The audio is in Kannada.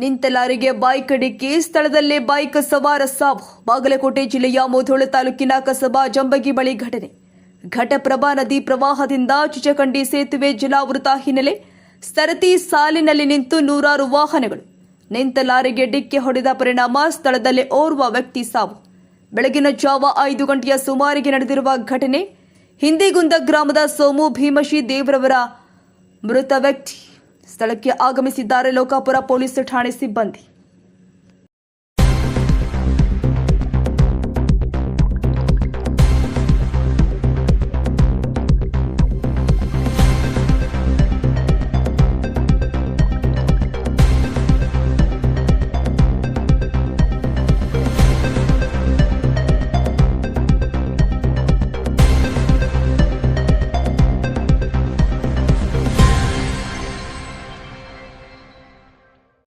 ನಿಂತ ಲಾರಿಗೆ ಬೈಕ್ ಡಿಕ್ಕಿ ಸ್ಥಳದಲ್ಲೇ ಬೈಕ್ ಸವಾರ ಸಾವು ಬಾಗಲಕೋಟೆ ಜಿಲ್ಲೆಯ ಮುಧೋಳ ತಾಲೂಕಿನ ಕಸಬಾ ಜಂಬಗಿ ಬಳಿ ಘಟನೆ. ಘಟಪ್ರಭಾ ನದಿ ಪ್ರವಾಹದಿಂದ ಚುಚಕಂಡಿ ಸೇತುವೆ ಜಲಾವೃತ ಹಿನ್ನೆಲೆ ಸರತಿ ಸಾಲಿನಲ್ಲಿ ನಿಂತು ನೂರಾರು ವಾಹನಗಳು. ನಿಂತ ಲಾರಿಗೆ ಡಿಕ್ಕಿ ಹೊಡೆದ ಪರಿಣಾಮ ಸ್ಥಳದಲ್ಲೇ ಓರ್ವ ವ್ಯಕ್ತಿ ಸಾವು. ಬೆಳಗಿನ ಜಾವ ಐದು ಗಂಟೆಯ ಸುಮಾರಿಗೆ ನಡೆದಿರುವ ಘಟನೆ. ಹಿಂದಿಗುಂದ ಗ್ರಾಮದ ಸೋಮು ಭೀಮಶಿ ದೇವರವರ ಮೃತ ವ್ಯಕ್ತಿ. स्थल के आग लोकापुर पोलिस ठाने पुलिस